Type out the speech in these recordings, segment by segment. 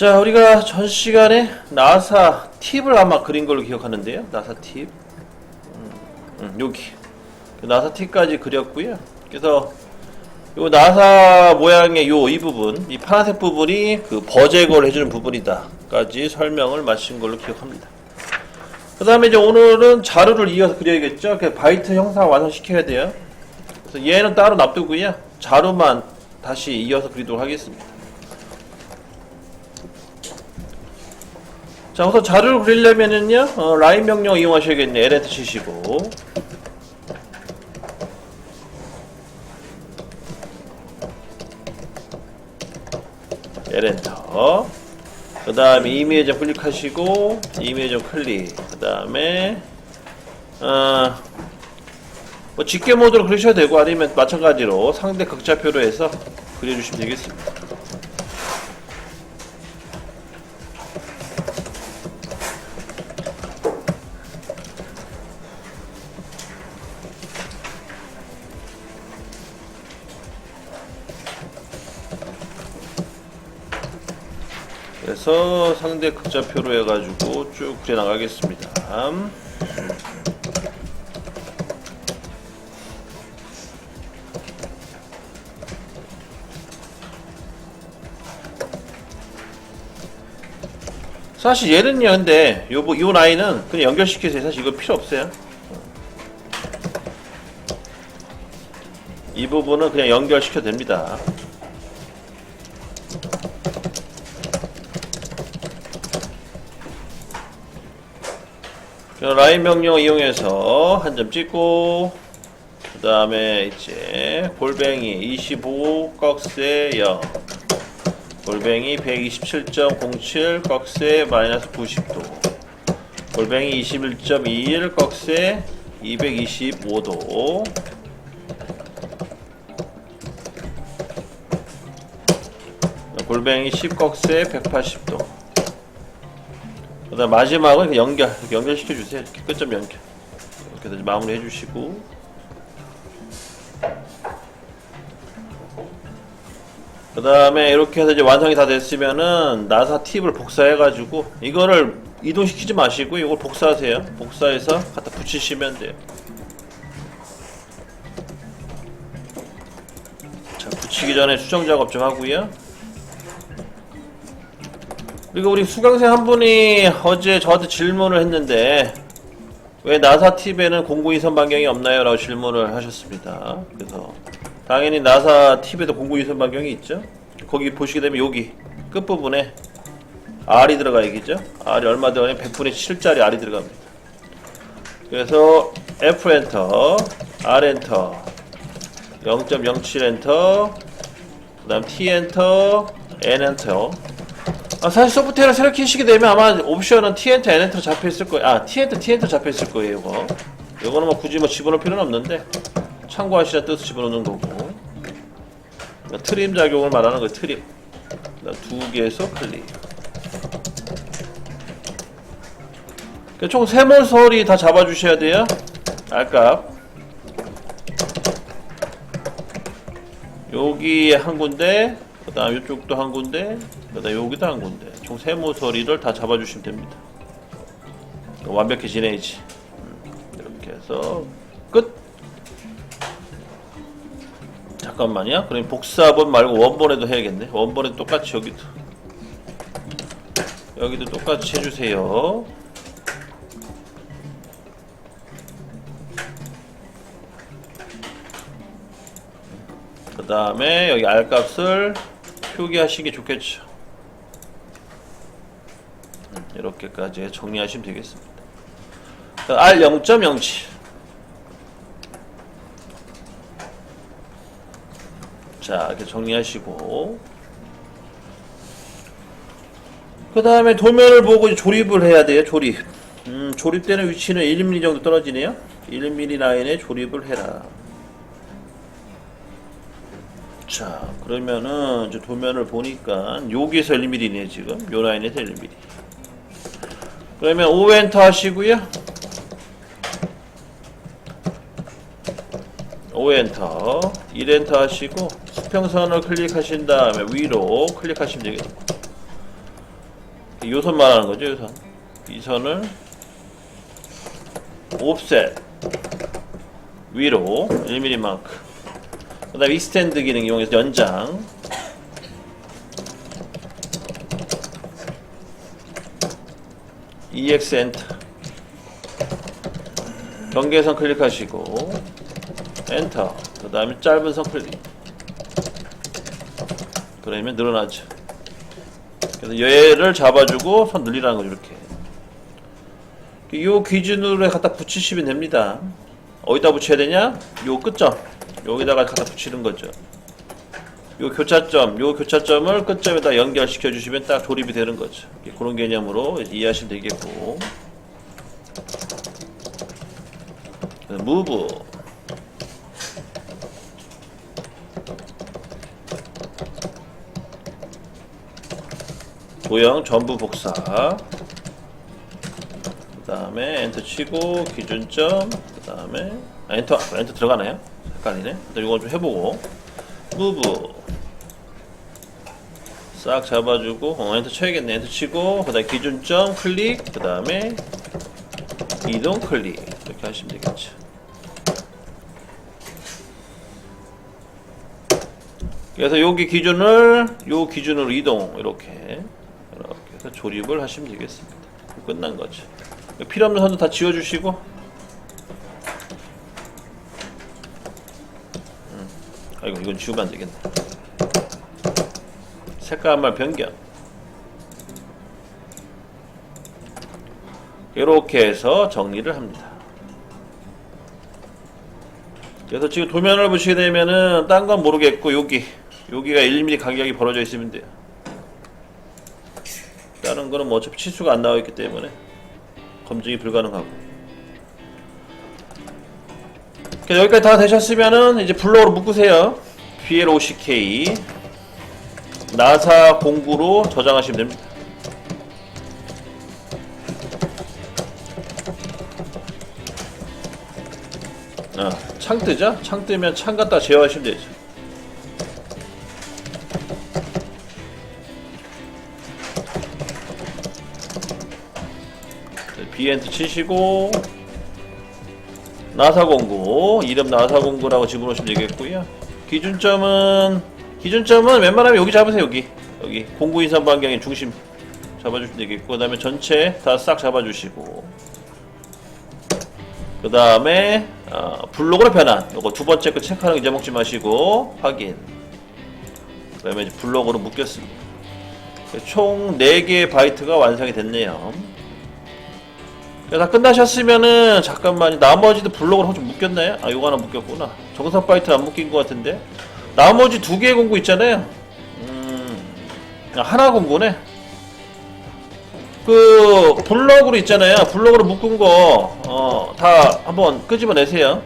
자, 우리가 전 시간에 나사 팁을 아마 그린 걸로 기억하는데요. 나사 팁. 음, 음, 여기. 그 나사 팁까지 그렸고요. 그래서 요 나사 모양의 요 이 부분, 이 파란색 부분이 그 버제거를 해주는 부분이다까지 설명을 마친 걸로 기억합니다. 그 다음에 이제 오늘은 자료를 이어서 그려야겠죠. 그 바이트 형상 완성시켜야 돼요. 그래서 얘는 따로 놔두고요. 자료만 다시 이어서 그리도록 하겠습니다. 자, 우선 자료를 그리려면은요, 어, 라인 명령 이용하셔야겠네요. LNT 치시고. LN터. 그 다음에 이미지 클릭하시고, 이미지 클릭. 그 다음에, 어, 뭐 직계 모드로 그리셔도 되고, 아니면 마찬가지로 상대 극좌표로 해서 그려주시면 되겠습니다. 그래서 상대 극좌표로 해가지고 쭉 그려나가겠습니다. 사실 얘는요, 근데 요, 부- 요 라인은 그냥 연결시켜서 사실 이거 필요 없어요. 이 부분은 그냥 연결시켜도 됩니다. 라인 명령 이용해서 한 점 찍고 그 다음에 이제 골뱅이 25 꺽쇠 0 골뱅이 127.07 꺽쇠 마이너스 90도 골뱅이 21.21 꺽쇠 225도. 골뱅이 10 꺽쇠 180도 그 다음 마지막은 연결, 연결시켜 주세요. 끝점 연결. 이렇게 해서 마무리 해주시고. 그 다음에 이렇게 해서 이제 완성이 다 됐으면은 나사 팁을 복사해가지고 이거를 이동시키지 마시고 이걸 복사하세요. 복사해서 갖다 붙이시면 돼요. 자, 붙이기 전에 수정 작업 좀 하고요. 그리고 우리 수강생 한 분이 어제 저한테 질문을 했는데 왜 나사 팁에는 공구 이선 반경이 없나요? 라고 질문을 하셨습니다. 그래서 당연히 나사 팁에도 공구 이선 반경이 있죠. 거기 보시게 되면 여기 끝부분에 R이 들어가야겠죠. R이 얼마 들어가냐? 100분의 7짜리 R이 들어갑니다. 그래서 F 엔터, R 엔터, 0.07 엔터, 그 다음 T 엔터, N 엔터 아, 사실 소프트웨어를 새로 키시게 되면 아마 옵션은 TNT, NNT로 잡혀있을 거예요. 아, TNT, TNT로 잡혀있을 거예요, 이거. 이거는 뭐 굳이 뭐 집어넣을 필요는 없는데, 참고하시라 뜻을 집어넣는 거고. 그러니까 트림 작용을 말하는 거예요, 트림. 그다음 두 개에서 클릭. 그러니까 총 세모설이 다 잡아주셔야 돼요. 알값. 여기 한 군데, 그 다음 이쪽도 한 군데, 그 다음 여기도 한 군데. 총 세 모서리를 다 잡아주시면 됩니다. 완벽해지네야지. 음, 이렇게 해서 끝. 잠깐만요. 그럼 복사본 말고 원본에도 해야겠네. 원본에도 똑같이 여기도. 여기도 똑같이 해주세요. 그 다음에 여기 R 값을 표기하시기 좋겠죠. 음, 이렇게까지 정리하시면 되겠습니다. R 0.07. 자, 이렇게 정리하시고. 그 다음에 도면을 보고 조립을 해야 돼요, 조립. 음, 조립되는 위치는 1mm 정도 떨어지네요. 1mm 라인에 조립을 해라. 자 그러면은 이제 도면을 보니까 여기서 1mm네 지금. 요 라인에서 1mm 그러면 5엔터 하시고요. 5엔터. 1엔터 하시고 수평선을 클릭하신 다음에 위로 클릭하시면 되겠습니다. 요선 말하는 거죠, 요선. 이 선을 옵셋 위로. 1mm 마크. 그 다음에 익스텐드 기능 이용해서 연장. EX 엔터. 경계선 클릭하시고 엔터. 그 다음에 짧은 선 클릭. 그러면 늘어나죠. 그래서 얘를 잡아주고 손 늘리라는 거죠 이렇게 요 기준으로 갖다 붙이시면 됩니다 어디다 붙여야 되냐 요 끝점 여기다가 갖다 붙이는 거죠. 요 교차점 요 교차점을 끝점에다 연결시켜 주시면 딱 조립이 되는 거죠. 그런 개념으로 이해하시면 되겠고. 무브. 도형 전부 복사. 그 다음에 엔터 치고 기준점 그 다음에 아, 엔터 엔터 들어가나요? 헷갈리네. 일단 이거 좀 해보고. 무브. 싹 잡아주고 어, 엔터 쳐야겠네. 엔터 치고 그 다음에 기준점 클릭 그 다음에 이동 클릭. 이렇게 하시면 되겠죠. 그래서 여기 기준을 요 기준으로 이동. 이렇게. 이렇게 해서 조립을 하시면 되겠습니다. 끝난 거죠. 필요 없는 선도 다 지워주시고 아이고 이건 지우면 안 되겠네. 색깔만 변경. 이렇게 해서 정리를 합니다. 그래서 지금 도면을 보시게 되면은 딴 건 모르겠고 여기 여기가 1mm 간격이 벌어져 있으면 돼요. 다른 거는 뭐 어차피 치수가 안 나와 있기 때문에 검증이 불가능하고. 그래서 여기까지 다 되셨으면은 이제 블록으로 묶으세요. BL50K 나사 공구로 저장하시면 됩니다. 아, 창 뜨죠? 창 뜨면 창 갖다 제어하시면 되죠. 비엔트 치시고 나사공구 이름 나사공구라고 집어넣으시면 되겠고요. 기준점은 기준점은 웬만하면 여기 잡으세요 여기. 여기 공구 인선 반경의 중심 잡아주시면 되겠고 그 다음에 전체 다 싹 잡아주시고 그 다음에 어, 블록으로 변환. 요거 두 번째 거 체크하는 거 잊어먹지 마시고 확인. 그 다음에 이제 블록으로 묶였습니다. 총 4개의 바이트가 완성이 됐네요 다 끝나셨으면은 잠깐만 나머지도 블록으로 좀 묶였나요? 아 요거 하나 묶였구나 정상 바이트 안 묶인 것 같은데 나머지 두 개의 공구 있잖아요 음 아, 하나 공구네 그 블록으로 있잖아요. 블록으로 묶은 거 어, 다 한번 끄집어내세요.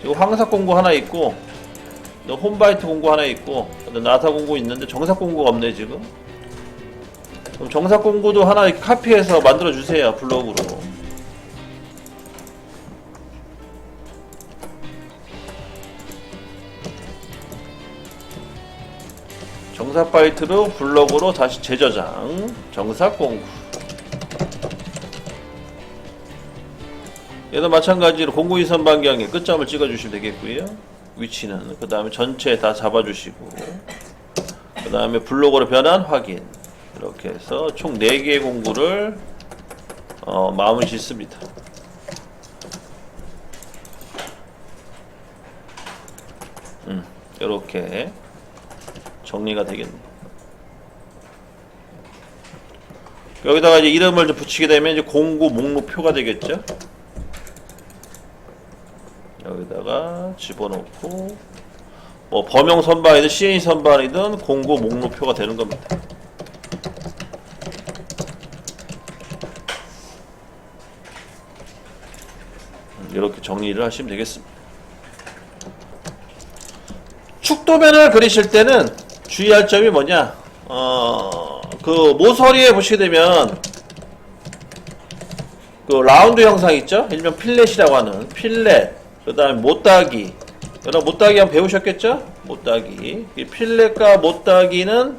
지금 황사 공구 하나 있고 홈바이트 공구 하나 있고 나사 공구 있는데 정사 공구가 없네 지금. 그럼 정사 공구도 하나 카피해서 만들어 주세요. 블록으로. 정사 파이트로 블록으로 다시 재저장. 정사 공구. 얘도 마찬가지로 공구 이선 반경에 끝점을 찍어 주시면 되겠고요. 위치는. 그 다음에 전체 다 잡아 주시고. 그 다음에 블록으로 변환 확인. 이렇게 해서 총 4개의 공구를 어, 마음을 짓습니다. 음, 이렇게 정리가 되겠네. 여기다가 이제 이름을 좀 붙이게 되면 이제 공구 목록표가 되겠죠. 여기다가 집어넣고 뭐 범용 선반이든 CA 선반이든 공구 목록표가 되는 겁니다. 음, 이렇게 정리를 하시면 되겠습니다. 축도면을 그리실 때는 주의할 점이 뭐냐? 어, 그 모서리에 보시게 되면 그 라운드 형상 있죠? 일명 필렛이라고 하는 필렛, 그 다음에 못따기. 여러분 못따기 한번 배우셨겠죠? 못따기. 이 필렛과 못따기는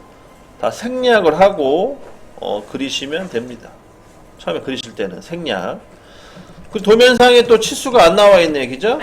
다 생략을 하고 어, 그리시면 됩니다. 처음에 그리실 때는 생략. 그 도면상에 또 치수가 안 나와 있네, 그죠?